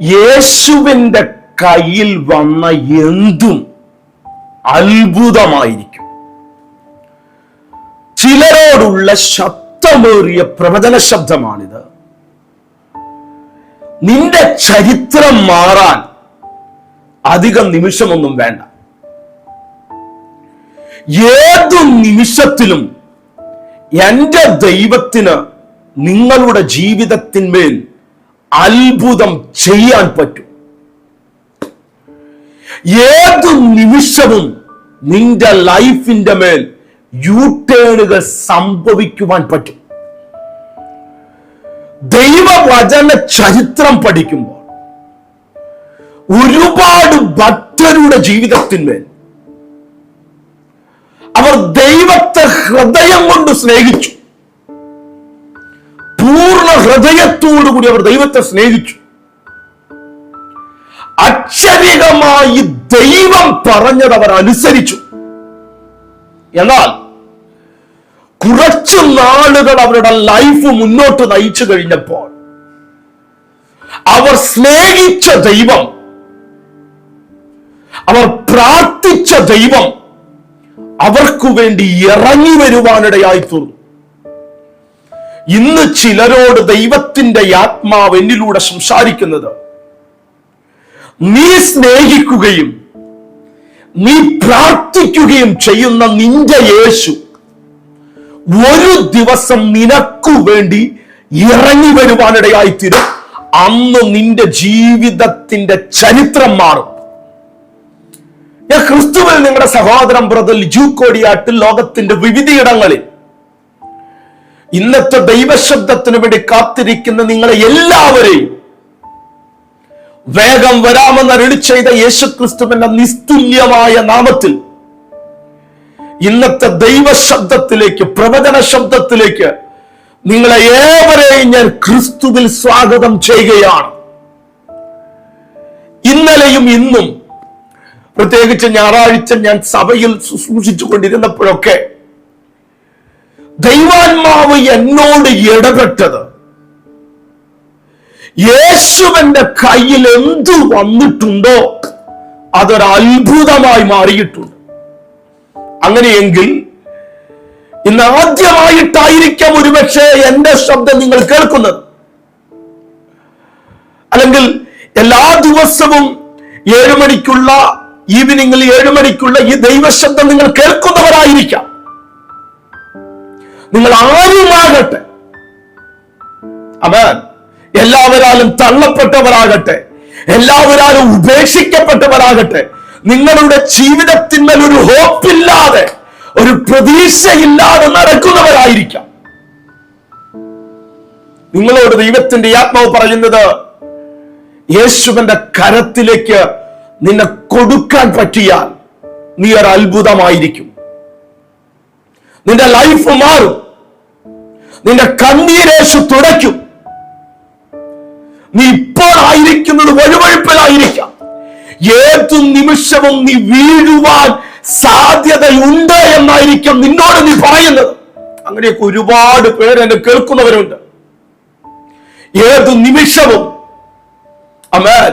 യേശുവിന്റെ കയ്യിൽ വന്ന എന്തും അത്ഭുതമായിരിക്കും. ചിലരോടുള്ള ശബ്ദമേറിയ പ്രവചന ശബ്ദമാണിത്. നിന്റെ ചരിത്രം മാറാൻ അധികം നിമിഷമൊന്നും വേണ്ട. ഏതു നിമിഷത്തിലും എന്റെ ദൈവത്തിന് നിങ്ങളുടെ ജീവിതത്തിന്മേൽ അത്ഭുതം ചെയ്യാൻ പറ്റും. ഏത് നിമിഷവും നിന്റെ ലൈഫിന്റെ മേൽ യൂട്ടേണുകൾ ടേണുകൾ സംഭവിക്കുവാൻ പറ്റും. ദൈവവചന ചരിത്രം പഠിക്കുമ്പോൾ ഒരുപാട് ഭക്തരുടെ ജീവിതത്തിന്മേൽ അവർ ദൈവത്തെ ഹൃദയം കൊണ്ട് സ്നേഹിച്ചു. പൂർണ ഹൃദയത്തോടുകൂടി അവർ ദൈവത്തെ സ്നേഹിച്ചു. അക്ഷരികമായി ദൈവം പറഞ്ഞത് അവർ അനുസരിച്ചു. എന്നാൽ കുറച്ചു നാളുകൾ അവരുടെ ലൈഫ് മുന്നോട്ട് നയിച്ചു കഴിഞ്ഞപ്പോൾ അവർ സ്നേഹിച്ച ദൈവം അവർ പ്രാർത്ഥിച്ച ദൈവം അവർക്കു വേണ്ടി ഇറങ്ങി വരുവാനിടയായി തീർന്നു ഇന്ന് ചിലരോട് ദൈവത്തിന്റെ ആത്മാവ് എന്നിലൂടെ സംസാരിക്കുന്നത്. നീ സ്നേഹിക്കുകയും നീ പ്രാർത്ഥിക്കുകയും ചെയ്യുന്ന നിന്റെ യേശു ഒരു ദിവസം നിനക്കു വേണ്ടി ഇറങ്ങി വരുവാനിടയായിത്തീരും. അന്ന് നിന്റെ ജീവിതത്തിന്റെ ചരിത്രം മാറും. ഞാൻ ക്രിസ്തുവിൽ നിങ്ങളുടെ സഹോദരൻ ബ്രദർ ലിജു കോടിയാട്ടിൽ ലോകത്തിന്റെ വിവിധയിടങ്ങളിൽ ഇന്നത്തെ ദൈവശബ്ദത്തിന് വേണ്ടി കാത്തിരിക്കുന്ന നിങ്ങളെ എല്ലാവരെയും വേഗം വരാമെന്ന് അരുളി ചെയ്ത യേശുക്രിസ്തുവിന്റെ നിസ്തുല്യമായ നാമത്തിൽ ഇന്നത്തെ ദൈവശബ്ദത്തിലേക്ക് പ്രവചന ശബ്ദത്തിലേക്ക് നിങ്ങളെ ഏവരെയും ഞാൻ ക്രിസ്തുവിൽ സ്വാഗതം ചെയ്യുകയാണ്. ഇന്നലെയും ഇന്നും പ്രത്യേകിച്ച് ഞായറാഴ്ച ഞാൻ സഭയിൽ ശുശ്രൂഷിച്ചു കൊണ്ടിരുന്നപ്പോഴൊക്കെ ദൈവാത്മാവ് എന്നോട് ഇടപെട്ടത്. യേശുവിന്റെ കയ്യിൽ എന്തു വന്നിട്ടുണ്ടോ അതൊരത്ഭുതമായി മാറിയിട്ടുണ്ട്. അങ്ങനെയെങ്കിൽ ഇന്ന് ആദ്യമായിട്ടായിരിക്കാം ഒരുപക്ഷെ എന്റെ ശബ്ദം നിങ്ങൾ കേൾക്കുന്നത്. അല്ലെങ്കിൽ എല്ലാ ദിവസവും ഏഴു മണിക്കുള്ള ഈവനിങ്ങിൽ ഏഴു മണിക്കുള്ള ഈ ദൈവശബ്ദം നിങ്ങൾ കേൾക്കുന്നവരായിരിക്കാം. നിങ്ങൾ ആരുമാകട്ടെ? അവൻ എല്ലാവരാലും തള്ളപ്പെട്ടവരാകട്ടെ. എല്ലാവരാലും ഉപേക്ഷിക്കപ്പെട്ടവരാകട്ടെ. നിങ്ങളുടെ ജീവിതത്തിന്മേൽ ഒരു ഹോപ്പില്ലാതെ ഒരു പ്രതീക്ഷയില്ലാതെ നടക്കുന്നവരായിരിക്കാം. നിങ്ങളോട് ദൈവത്തിന്റെ ആത്മാവ് പറയുന്നത് യേശുവിന്റെ കരത്തിലേക്ക് നിന്നെ കൊടുക്കാൻ പറ്റിയാൽ നീ ഒരു അത്ഭുതമായിരിക്കും. നിന്റെ ലൈഫ് മാറും. നിന്റെ കണ്ണീരേശു തുടയ്ക്കും. നീ ഇപ്പോൾ ആയിരിക്കുന്നത് വഴുവഴുപ്പിലായിരിക്കാം. ഏതു നിമിഷവും നീ വീഴുവാൻ സാധ്യതയുണ്ട് എന്നായിരിക്കും നിന്നോട് നീ പറയുന്നത്. അങ്ങനെയൊക്കെ ഒരുപാട് പേര് എന്നെ കേൾക്കുന്നവരുണ്ട്. ഏതു നിമിഷവും അമേൻ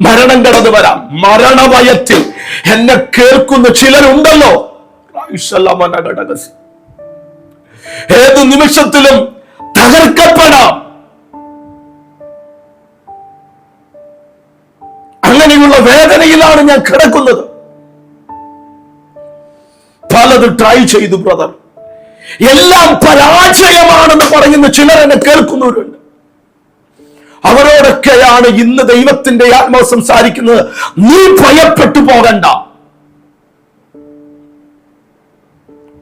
മരണം കടന്നു വരാം. മരണഭയത്തിൽ എന്നെ കേൾക്കുന്ന ചിലരുണ്ടല്ലോ. നിമിഷത്തിലും തകർക്കപ്പെടാം. അങ്ങനെയുള്ള വേദനയിലാണ് ഞാൻ കിടക്കുന്നത്. പലത് ട്രൈ ചെയ്തു ബ്രദർ എല്ലാം പരാജയമാണെന്ന് പറയുന്ന ചിലർ എന്നെ കേൾക്കുന്നവരുണ്ട്. അവരോടൊക്കെയാണ് ഇന്ന് ദൈവത്തിന്റെ ആത്മാവ് സംസാരിക്കുന്നത്. നീ ഭയപ്പെട്ടു പോകണ്ട.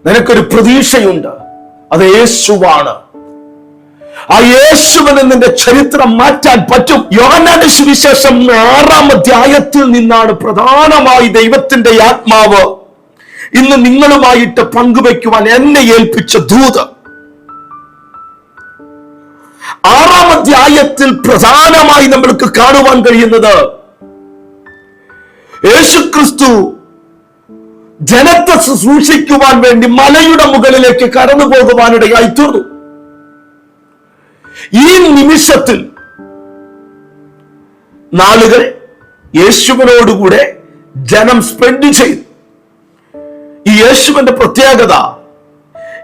നിനക്കൊരു പ്രതീക്ഷയുണ്ട്. അത് യേശുവാണ്. ആ യേശുവിന് നിന്റെ ചരിത്രം മാറ്റാൻ പറ്റും. യോഹന്നാന്റെ സുവിശേഷം ആറാം അധ്യായത്തിൽ നിന്നാണ് പ്രധാനമായി ദൈവത്തിന്റെ ആത്മാവ്. ഇന്ന് നിങ്ങളുമായിട്ട് പങ്കുവെക്കുവാൻ എന്നെ ഏൽപ്പിച്ച ദൂത്. ആറാം അധ്യായത്തിൽ പ്രധാനമായി നമ്മൾക്ക് കാണുവാൻ കഴിയുന്നത് യേശുക്രിസ്തു ജനത്തെ ശുശ്രൂഷിക്കുവാൻ വേണ്ടി മലയുടെ മുകളിലേക്ക് കടന്നു പോകുവാനിടയായി തീർന്നു. ഈ നിമിഷത്തിൽ നാളുകൾ യേശുവിനോടുകൂടെ ജനം സ്പെൻഡ് ചെയ്തു. ഈ യേശുവിന്റെ പ്രത്യേകത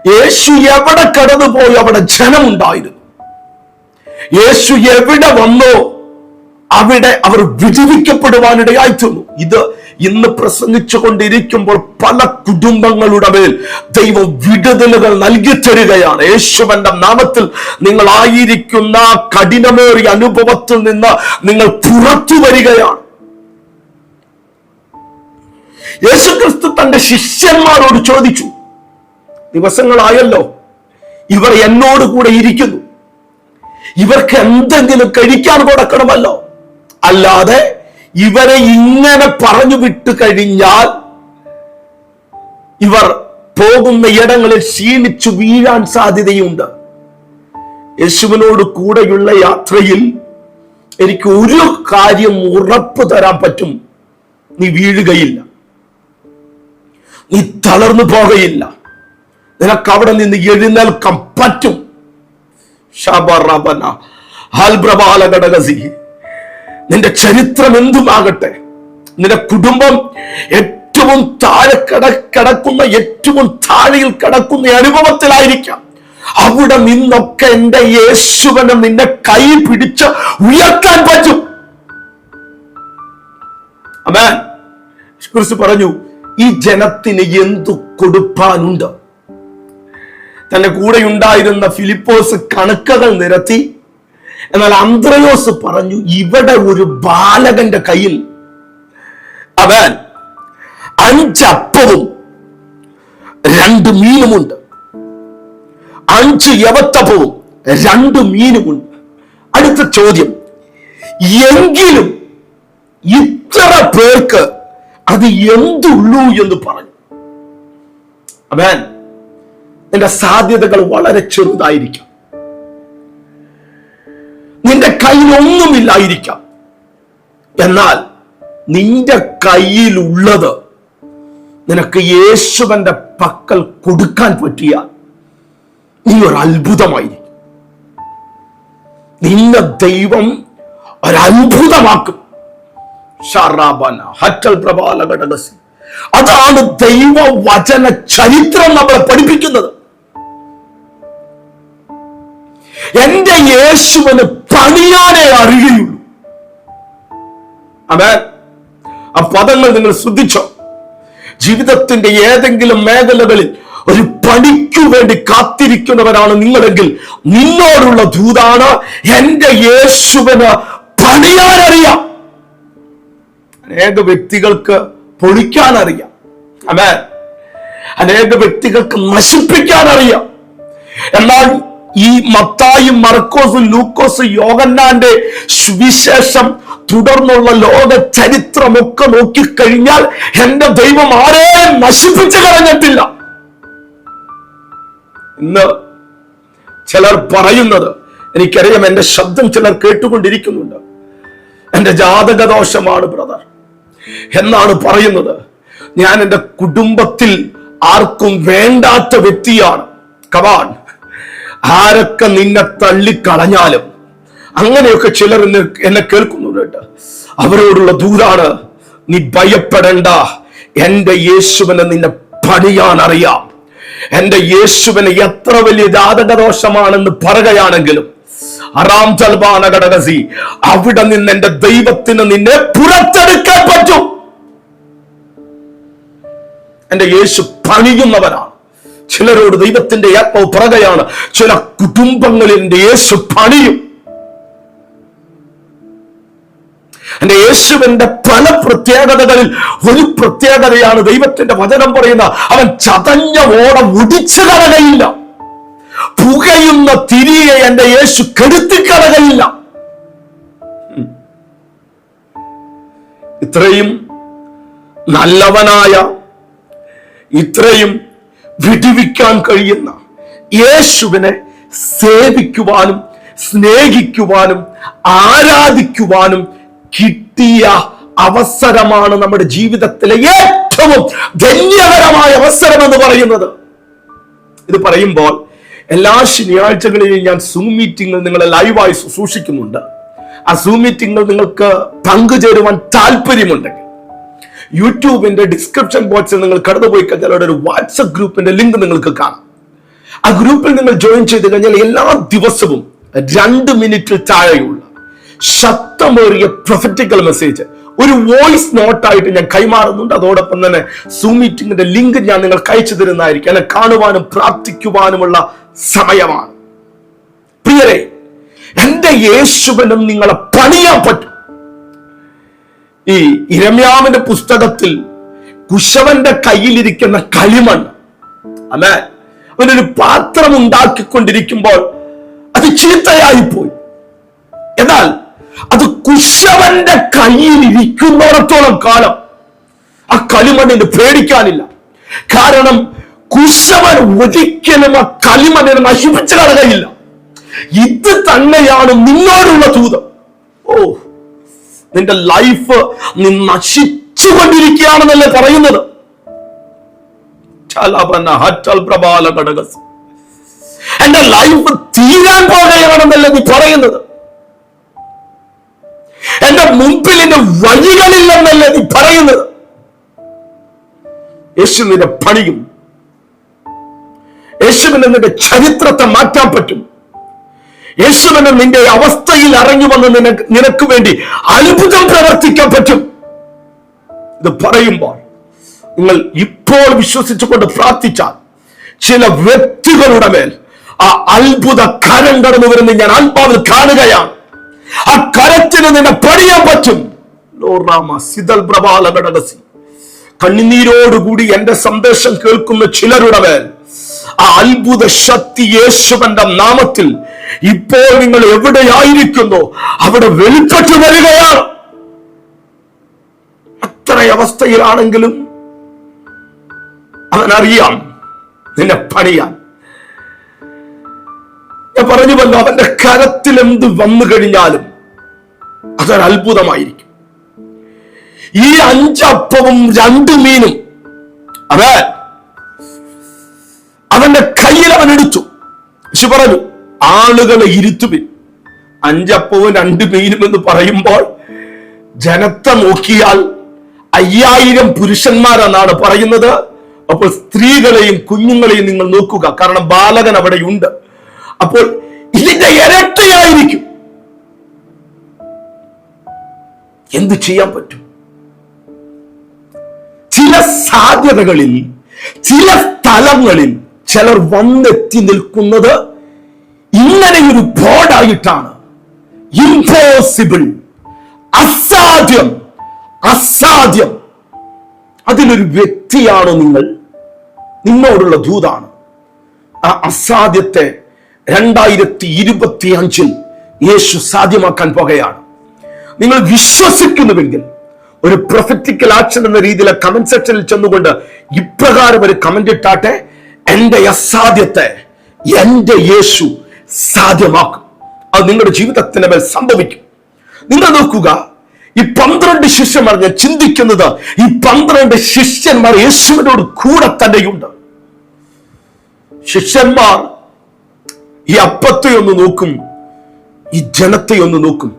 യേശു എവിടെ കടന്നുപോയി അവിടെ ജനമുണ്ടായിരുന്നു. യേശു എവിടെ വന്നോ അവിടെ അവർ വിജയിക്കപ്പെടുവാനിടയായി തീർന്നു. ഇത് ഇന്ന് പ്രസംഗിച്ചു കൊണ്ടിരിക്കുമ്പോൾ പല കുടുംബങ്ങളുടെ മേൽ ദൈവം വിടുതലുകൾ നൽകി തരികയാണ്. യേശുവന്റെ നാമത്തിൽ നിങ്ങൾ ആയിരിക്കുന്ന കഠിനമേറിയ അനുഭവത്തിൽ നിന്ന് നിങ്ങൾ പുറത്തു വരികയാണ്. യേശുക്രിസ്തു തന്റെ ശിഷ്യന്മാരോട് ചോദിച്ചു ദിവസങ്ങളായല്ലോ ഇവർ എന്നോട് കൂടെ ഇരിക്കുന്നു. ഇവർക്ക് എന്തെങ്കിലും കഴിക്കാൻ കൊടുക്കണമല്ലോ? അല്ലാതെ ഇവരെ ഇങ്ങനെ പറഞ്ഞു വിട്ടു കഴിഞ്ഞാൽ ഇവർ പോകുന്ന ഇടങ്ങളിൽ ക്ഷീണിച്ചു വീഴാൻ സാധ്യതയുണ്ട്. യേശുവിനോട് കൂടെയുള്ള യാത്രയിൽ എനിക്ക് ഒരു കാര്യം ഉറപ്പ് തരാൻ പറ്റും. നീ വീഴുകയില്ല. നീ തളർന്നു പോകയില്ല. നിനക്ക് അവിടെ നിന്ന് എഴുന്നേൽക്കാൻ പറ്റും. ശബറബന ഹാൽബ്രബാല ഘടകസി നിന്റെ ചരിത്രം എന്തുമാകട്ടെ? നിന്റെ കുടുംബം ഏറ്റവും താഴെ കട കിടക്കുന്ന ഏറ്റവും താഴെയിൽ കിടക്കുന്ന അനുഭവത്തിലായിരിക്കാം. അവിടെ നിന്നൊക്കെ എന്റെ യേശുവനെ നിന്നെ കൈ പിടിച്ച് ഉയർത്താൻ പറ്റും. അമേ കുറിച്ച് പറഞ്ഞു ഈ ജനത്തിന് എന്തു കൊടുപ്പാനുണ്ട്? തന്റെ കൂടെയുണ്ടായിരുന്ന ഫിലിപ്പോസ് കണക്കുകൾ നിരത്തി എന്നാൽ അന്ത്രയോസ് പറഞ്ഞു ഇവിടെ ഒരു ബാലകന്റെ കയ്യിൽ അവൻ അഞ്ചപ്പവും രണ്ട് മീനുമുണ്ട്. അഞ്ച് യവത്തപ്പവും രണ്ട് മീനുമുണ്ട്. അടുത്ത ചോദ്യം എങ്കിലും ഇത്ര പേർക്ക് അത് എന്തുള്ളൂ എന്ന് പറഞ്ഞു. അവൻ എന്റെ സാധ്യതകൾ വളരെ ചെറുതായിരിക്കാം. നിന്റെ കയ്യിൽ ഒന്നുമില്ലായിരിക്കാം എന്നാൽ നിന്റെ കയ്യിലുള്ളത് നിനക്ക് യേശുവന്റെ പക്കൽ കൊടുക്കാൻ പറ്റിയ നീ ഒരു അത്ഭുതമായിരിക്കും. നിന്നെ ദൈവം ഒരത്ഭുതമാക്കും. അതാണ് ദൈവ വചന ചരിത്രം നമ്മളെ പഠിപ്പിക്കുന്നത്. എന്റെ യേശുവിന് പണിയാനേ അറിയുള്ളൂ അമേ ആ പദങ്ങൾ നിങ്ങൾ ശ്രദ്ധിച്ചോ? ജീവിതത്തിന്റെ ഏതെങ്കിലും മേഖലകളിൽ ഒരു പണിക്കു വേണ്ടി കാത്തിരിക്കുന്നവരാണ് നിങ്ങളെങ്കിൽ നിന്നോടുള്ള ദൂതാണ് എന്റെ യേശുവിന് പണിയാനറിയാം. അനേക വ്യക്തികൾക്ക് പൊളിക്കാൻ അറിയാം അമേ അനേക വ്യക്തികൾക്ക് നശിപ്പിക്കാൻ അറിയാം എന്നാൽ ഈ മത്തായും മർക്കോസും ലൂക്കോസ് യോഗന്നാന്റെ സുവിശേഷം തുടർന്നുള്ള ലോക ചരിത്രമൊക്കെ നോക്കിക്കഴിഞ്ഞാൽ എന്റെ ദൈവം ആരെയും നശിപ്പിച്ചു കളഞ്ഞിട്ടില്ല. ഇന്ന് ചിലർ പറയുന്നത് എനിക്കറിയാം എന്റെ ശബ്ദം ചിലർ കേട്ടുകൊണ്ടിരിക്കുന്നുണ്ട്. എന്റെ ജാതകദോഷമാണ് ബ്രദർ എന്നാണ് പറയുന്നത്. ഞാൻ എന്റെ കുടുംബത്തിൽ ആർക്കും വേണ്ടാത്ത വ്യക്തിയാണ്. കവാൻ ആരൊക്കെ നിന്നെ തള്ളിക്കളഞ്ഞാലും അങ്ങനെയൊക്കെ ചിലർ എന്നെ കേൾക്കുന്നുണ്ട് അവരോടുള്ള ദൂതാണ്. നീ ഭയപ്പെടേണ്ട. എന്റെ യേശുവിനെ നിന്നെ പണിയാൻ അറിയാം. എന്റെ യേശുവിന് എത്ര വലിയ ജാതകദോഷമാണെന്ന് പറയുകയാണെങ്കിലും അറാം ചൽബാന ഘടകസി അവിടെ നിന്ന് എന്റെ ദൈവത്തിന് നിന്നെ പുറത്തെടുക്കാൻ പറ്റും. എന്റെ യേശു പണിയുന്നവനാണ്. ചിലരോട് ദൈവത്തിന്റെ ആത്മാവ് പറയുകയാണ് ചില കുടുംബങ്ങളിൽ യേശു പണിയും. എന്റെ യേശുവിന്റെ പല പ്രത്യേകതകളിൽ ഒരു പ്രത്യേകതയാണ് ദൈവത്തിന്റെ വചനം പറയുന്ന അവൻ ചതഞ്ഞ ഓടം മുടിച്ചു കളകയില്ല പുകയുന്ന തിരിയെ എന്റെ യേശു കെടുത്തിക്കളകയില്ല ഇത്രയും നല്ലവനായ ഇത്രയും വിടിവിക്കാൻ കഴിയുന്ന യേശുവിനെ സേവിക്കുവാനും സ്നേഹിക്കുവാനും ആരാധിക്കുവാനും കിട്ടിയ അവസരമാണ് നമ്മുടെ ജീവിതത്തിലെ ഏറ്റവും ധന്യകരമായ അവസരം എന്ന് പറയുന്നത്. ഇത് പറയുമ്പോൾ എല്ലാ ശനിയാഴ്ചകളിലും ഞാൻ സൂം മീറ്റിംഗിൽ നിങ്ങളെ ലൈവായി ശുശ്രൂഷിക്കുന്നുണ്ട് ആ സൂം മീറ്റിംഗിൽ നിങ്ങൾക്ക് പങ്കുചേരുവാൻ താല്പര്യമുണ്ടെങ്കിൽ യൂട്യൂബിന്റെ ഡിസ്ക്രിപ്ഷൻ ബോക്സിൽ നിങ്ങൾ കടന്നുപോയി കഴിഞ്ഞാൽ അവിടെ ഒരു വാട്സപ്പ് ഗ്രൂപ്പിന്റെ ലിങ്ക് നിങ്ങൾക്ക് കാണാം. ആ ഗ്രൂപ്പിൽ നിങ്ങൾ ജോയിൻ ചെയ്ത് കഴിഞ്ഞാൽ എല്ലാ ദിവസവും രണ്ട് മിനിറ്റിൽ താഴെയുള്ള ശക്തമേറിയ പ്രൊഫറ്റിക്കൽ മെസ്സേജ് ഒരു വോയിസ് നോട്ടായിട്ട് ഞാൻ കൈമാറുന്നുണ്ട്. അതോടൊപ്പം തന്നെ സൂം മീറ്റിംഗിന്റെ ലിങ്ക് ഞാൻ നിങ്ങൾ അയച്ചു തരുന്നതായിരിക്കും. എന്നെ കാണുവാനും പ്രാർത്ഥിക്കുവാനുമുള്ള സമയമാണ്. പ്രിയരെ എന്റെ യേശുവനും നിങ്ങളെ പണിയാൻ പറ്റും. ഈ ഇരമ്യാവിന്റെ പുസ്തകത്തിൽ കുശവന്റെ കയ്യിലിരിക്കുന്ന കളിമണ്ണ്. അമേ അവനൊരു പാത്രം ഉണ്ടാക്കിക്കൊണ്ടിരിക്കുമ്പോൾ അത് ചീത്തയായി പോയി എന്നാൽ അത് കുശവന്റെ കയ്യിൽ ഇരിക്കുന്നിടത്തോളം കാലം ആ കളിമണ്ണിന് പേടിക്കാനില്ല. കാരണം കുശവൻ ഒരിക്കലും ആ കളിമണ്ണിനെ നശിപ്പിച്ചു കളകയില്ല ഇത് തന്നെയാണ് നിന്നോടുള്ള ദൂതം. ഓ നിന്റെ ലൈഫ് നീ നശിച്ചുകൊണ്ടിരിക്കുകയാണെന്നല്ലേ പറയുന്നത്. എന്റെ ലൈഫ് തീരാൻ പോകുകയാണെന്നല്ലേ നീ പറയുന്നത്. എന്റെ മുമ്പിൽ എന്റെ വഴികളില്ലെന്നല്ലേ നീ പറയുന്നത്. യേശു നിന്റെ പണിയും. യേശുവിന് നിന്റെ ചരിത്രത്തെ മാറ്റാൻ പറ്റും. യേശുവിന് നിന്റെ അവസ്ഥയിൽ അറിഞ്ഞു വന്ന് നിനക്ക് നിനക്ക് വേണ്ടി അത്ഭുതം പ്രവർത്തിക്കാൻ പറ്റും. ഇത് പറയുമ്പോൾ നിങ്ങൾ ഇപ്പോൾ വിശ്വസിച്ചുകൊണ്ട് പ്രാർത്ഥിച്ചാൽ ചില വ്യക്തികളുടെ മേൽ ആ അത്ഭുത കരം കടന്നു വരുന്ന ഞാൻ ആത്മാവിൽ കാണുകയാണ്. ആ കരത്തിന് നിന്നെ പണിയാൻ പറ്റും. കണ്ണുനീരോടുകൂടി എന്റെ സന്ദേശം കേൾക്കുന്ന ചിലരുടെ മേൽ ആ അത്ഭുത ശക്തി യേശുവന്റെ നാമത്തിൽ ഇപ്പോൾ നിങ്ങൾ എവിടെയായിരിക്കുന്നു? അവിടെ വെളിപ്പെട്ടു വരികയാണ്. അത്ര അവസ്ഥയിലാണെങ്കിലും അവനറിയാം നിന്നെ പണിയാൻ. ഞാൻ പറഞ്ഞുവല്ലോ അവന്റെ കരത്തിൽ എന്ത് വന്നു കഴിഞ്ഞാലും അതൊരു അത്ഭുതമായിരിക്കും. ഈ അഞ്ചപ്പവും രണ്ടു മീനും അതെ അവന്റെ കയ്യിൽ അവൻ എടുത്തു. വിശു പറഞ്ഞു ആളുകളെ ഇരുത്തുവിൻ. അഞ്ചപ്പവും രണ്ട് മീനും എന്ന് പറയുമ്പോൾ ജനത്തെ നോക്കിയാൽ അയ്യായിരം പുരുഷന്മാരെന്നാണ് പറയുന്നത്. അപ്പോൾ സ്ത്രീകളെയും കുഞ്ഞുങ്ങളെയും നിങ്ങൾ നോക്കുക. കാരണം ബാലകൻ അവിടെയുണ്ട്. അപ്പോൾ ഇതിന്റെ ഇരട്ടയായിരിക്കും. എന്ത് ചെയ്യാൻ പറ്റും? ചില സാധ്യതകളിൽ ചില സ്ഥലങ്ങളിൽ ചിലർ വന്നെത്തി നിൽക്കുന്നത് ഇങ്ങനെയൊരു ബോർഡായിട്ടാണ് ഇംപോസിബിൾ അസാധ്യം. അസാധ്യം. അതിലൊരു വ്യക്തിയാണോ നിങ്ങൾ. നിന്നോടുള്ള ദൂതാണ്. ആ അസാധ്യത്തെ രണ്ടായിരത്തി ഇരുപത്തി അഞ്ചിൽ യേശു സാധ്യമാക്കാൻ പോകുകയാണ്. നിങ്ങൾ വിശ്വസിക്കുന്നുവെങ്കിൽ ഒരു പ്രൊഫറ്റിക്കൽ ആക്ഷൻ എന്ന രീതിയിലെ കമന്റ് സെക്ഷനിൽ ചെന്നുകൊണ്ട് ഇപ്രകാരം ഒരു കമന്റ് ഇട്ടാട്ടെ എന്റെ അസാധ്യത്തെ എന്റെ യേശു സാധ്യമാക്കും. അത് നിങ്ങളുടെ ജീവിതത്തിന് മേൽ സംഭവിക്കും. നിങ്ങൾ നോക്കുക ഈ പന്ത്രണ്ട് ശിഷ്യന്മാർ ഞാൻ ചിന്തിക്കുന്നത് ഈ പന്ത്രണ്ട് ശിഷ്യന്മാർ യേശുവിനോട് കൂടെ തന്നെയുണ്ട്. ശിഷ്യന്മാർ ഈ അപ്പത്തെ ഒന്ന് നോക്കും ഈ ജനത്തെ ഒന്ന് നോക്കും.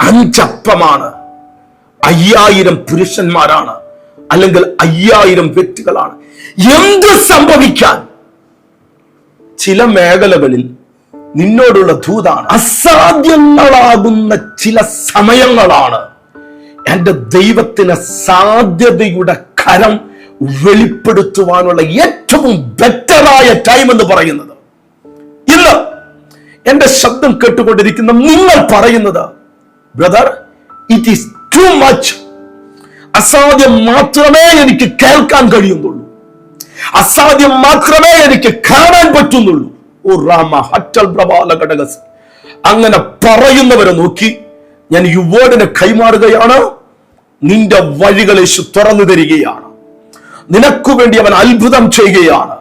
അഞ്ചപ്പമാണ്. അയ്യായിരം പുരുഷന്മാരാണ്. അല്ലെങ്കിൽ അയ്യായിരം വ്യക്തികളാണ്. എന്ത് സംഭവിക്കാൻ? ചില മേഖലകളിൽ നിന്നോടുള്ള ദൂതാണ്. അസാധ്യങ്ങളാകുന്ന ചില സമയങ്ങളാണ്. എന്റെ ദൈവത്തിന് സാധ്യതയുടെ കരം വെളിപ്പെടുത്തുവാനുള്ള ഏറ്റവും ബെറ്ററായ ടൈം എന്ന് പറയുന്നത്. ഇന്ന് എന്റെ ശബ്ദം കേട്ടുകൊണ്ടിരിക്കുന്ന നിങ്ങൾ പറയുന്നത് brother it is too much അസാധ്യം മാത്രമേ എനിക്ക് കേൾക്കാൻ കഴിയുന്നുള്ളൂ. അസാധ്യം മാത്രമേ എനിക്ക് കാണാൻ പറ്റുന്നുള്ളൂ. അങ്ങനെ പറയുന്നവരെ നോക്കി ഞാൻ ഈ കൈമാറുകയാണ്. നിന്റെ വഴികൾ യേശു തുറന്നു തരികയാണ്. നിനക്കു വേണ്ടി അവൻ അത്ഭുതം ചെയ്യുകയാണ്.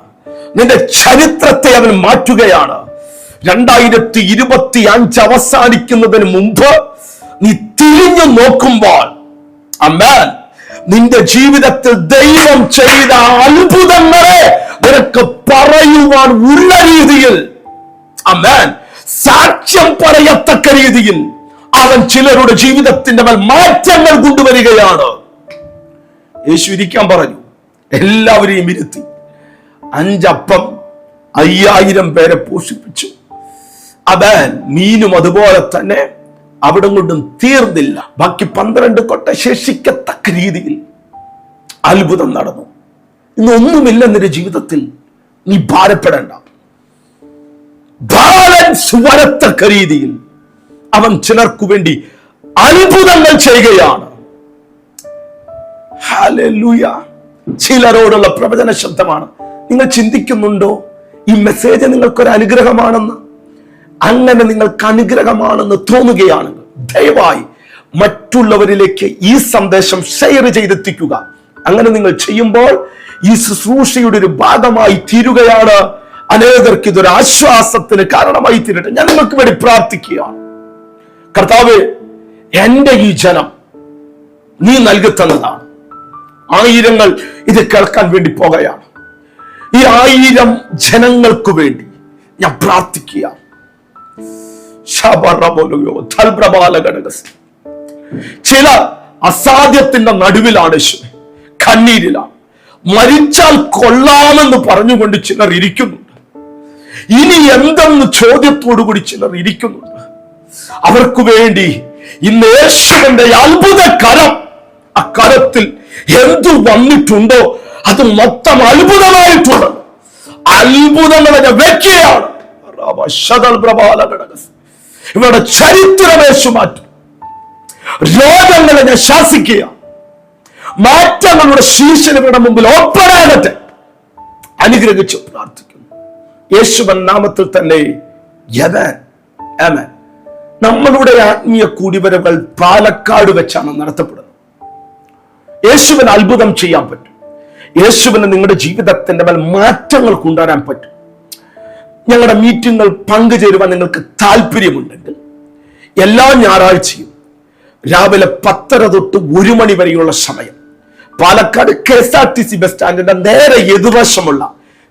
നിന്റെ ചരിത്രത്തെ അവൻ മാറ്റുകയാണ്. രണ്ടായിരത്തി ഇരുപത്തി അഞ്ച് അവസാനിക്കുന്നതിന് മുമ്പ് നീ തിരിഞ്ഞു നോക്കുമ്പോൾ അമ്മേൻ നിന്റെ ജീവിതത്തിൽ ദൈവം ചെയ്ത അത്ഭുതങ്ങളെ നിനക്ക് പറയുവാൻ ഉള്ള രീതിയിൽ. സാക്ഷ്യം പറയത്തക്ക രീതിയിൽ അവൻ ചിലരുടെ ജീവിതത്തിന്റെ മേൽ മാറ്റങ്ങൾ കൊണ്ടുവരികയാണ്. യേശു ഇരിക്കാൻ പറഞ്ഞു. എല്ലാവരെയും ഇരുത്തി. അഞ്ചപ്പം അയ്യായിരം പേരെ പോഷിപ്പിച്ചു. അവൻ മീനും അതുപോലെ തന്നെ അവിടെ കൊണ്ടും തീർന്നില്ല. ബാക്കി പന്ത്രണ്ട് കൊട്ട ശേഷിക്കത്തക്ക രീതിയിൽ അത്ഭുതം നടന്നു. ഇന്നൊന്നുമില്ല നിന്റെ ജീവിതത്തിൽ നീ ഭാരപ്പെടേണ്ട. ബാലൻസ് വരത്തക്ക രീതിയിൽ അവൻ ചിലർക്കു വേണ്ടി അത്ഭുതങ്ങൾ ചെയ്യുകയാണ്. ചിലരോടുള്ള പ്രവചന ശബ്ദമാണ്. നിങ്ങൾ ചിന്തിക്കുന്നുണ്ടോ? ഈ മെസ്സേജ് നിങ്ങൾക്കൊരു അനുഗ്രഹമാണെന്ന്? അങ്ങനെ നിങ്ങൾക്ക് അനുഗ്രഹമാണെന്ന് തോന്നുകയാണെങ്കിൽ ദയവായി മറ്റുള്ളവരിലേക്ക് ഈ സന്ദേശം ഷെയർ ചെയ്തെത്തിക്കുക. അങ്ങനെ നിങ്ങൾ ചെയ്യുമ്പോൾ ഈ ശുശ്രൂഷയുടെ ഒരു ഭാഗമായി തീരുകയാണ്. അനേകർക്ക് ഇതൊരു ആശ്വാസത്തിന് കാരണമായി തീരട്ടെ. ഞാൻ നിങ്ങൾക്ക് വേണ്ടി പ്രാർത്ഥിക്കുകയാണ്. കർത്താവ് എന്റെ ഈ ജനം നീ നൽകി തന്നതാണ്. ആയിരങ്ങൾ ഇത് കേൾക്കാൻ വേണ്ടി പോകുകയാണ്. ഈ ആയിരം ജനങ്ങൾക്ക് വേണ്ടി ഞാൻ പ്രാർത്ഥിക്കുക ശബറബോലുയോ, തൽപ്രബാലഘടകസ്. ചില അസാധ്യത്തിന്റെ നടുവിലാണ്. കണ്ണീരിലാണ് മരിച്ചാൽ കൊള്ളാമെന്ന് പറഞ്ഞുകൊണ്ട് ചിലർ ഇരിക്കുന്നുണ്ട്. ഇനി എന്തെന്ന് ചോദ്യത്തോടു കൂടി ചിലർ ഇരിക്കുന്നുണ്ട്. അവർക്ക് വേണ്ടി ഇന്ന് യേശുവിന്റെ അത്ഭുത കരം ആ കരത്തിൽ എന്തു വന്നിട്ടുണ്ടോ? അത് മൊത്തം അത്ഭുതമായിട്ടുണ്ട് അത്ഭുതങ്ങളെ വ്യക്തിയാണ്. ഇവരുടെ ചരിത്രമേശു മാറ്റും. രോഗങ്ങളെ ഞാൻ ശാസിക്കുക. മാറ്റങ്ങളുടെ ശീർഷനുകളുടെ മുമ്പിൽ ഒപ്പടാകട്ടെ അനുഗ്രഹിച്ചു പ്രാർത്ഥിക്കുന്നു. യേശുവൻ നാമത്തിൽ തന്നെ. നമ്മളുടെ ആത്മീയ കൂടിവരവുകൾ പാലക്കാട് വെച്ചാണ് നടത്തപ്പെടുന്നത്. യേശുവിന് അത്ഭുതം ചെയ്യാൻ പറ്റും. യേശുവിന് നിങ്ങളുടെ ജീവിതത്തിന്റെ മേൽ മാറ്റങ്ങൾ കൊണ്ടുവരാൻ പറ്റും. ഞങ്ങളുടെ മീറ്റിങ്ങൾ പങ്കുചേരുവാൻ നിങ്ങൾക്ക് താല്പര്യമുണ്ടെങ്കിൽ എല്ലാ ഞായറാഴ്ചയും രാവിലെ പത്തര തൊട്ട് ഒരു മണി വരെയുള്ള സമയം Palakkad K S R T C bus സ്റ്റാൻഡിന്റെ നേരെ എതിർവശമുള്ള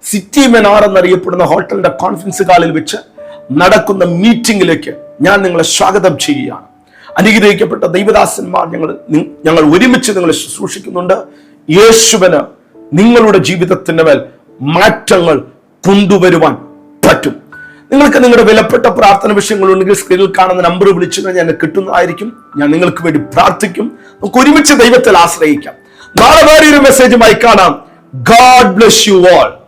സിറ്റി മെനാർ എന്നറിയപ്പെടുന്ന ഹോട്ടലിന്റെ കോൺഫറൻസ് ഹാളിൽ വെച്ച് നടക്കുന്ന മീറ്റിംഗിലേക്ക് ഞാൻ നിങ്ങളെ സ്വാഗതം ചെയ്യുകയാണ്. അനുഗ്രഹിക്കപ്പെട്ട ദൈവദാസന്മാർ ഞങ്ങൾ ഞങ്ങൾ ഒരുമിച്ച് നിങ്ങളെ ശുശ്രൂഷിക്കുന്നുണ്ട്. യേശുവിന് നിങ്ങളുടെ ജീവിതത്തിന്റെ മേൽ മാറ്റങ്ങൾ കൊണ്ടുവരുവാൻ പറ്റും. നിങ്ങൾക്ക് നിങ്ങളുടെ വിലപ്പെട്ട പ്രാർത്ഥന വിഷയങ്ങൾ ഉണ്ടെങ്കിൽ സ്ക്രീനിൽ കാണുന്ന നമ്പർ വിളിച്ചു കഴിഞ്ഞാൽ എന്നെ കിട്ടുന്നതായിരിക്കും. ഞാൻ നിങ്ങൾക്ക് വേണ്ടി പ്രാർത്ഥിക്കും. നമുക്ക് ഒരുമിച്ച് ദൈവത്തിൽ ആശ്രയിക്കാം. നാളെ വേറെ ഒരു മെസ്സേജുമായി കാണാം. God bless you all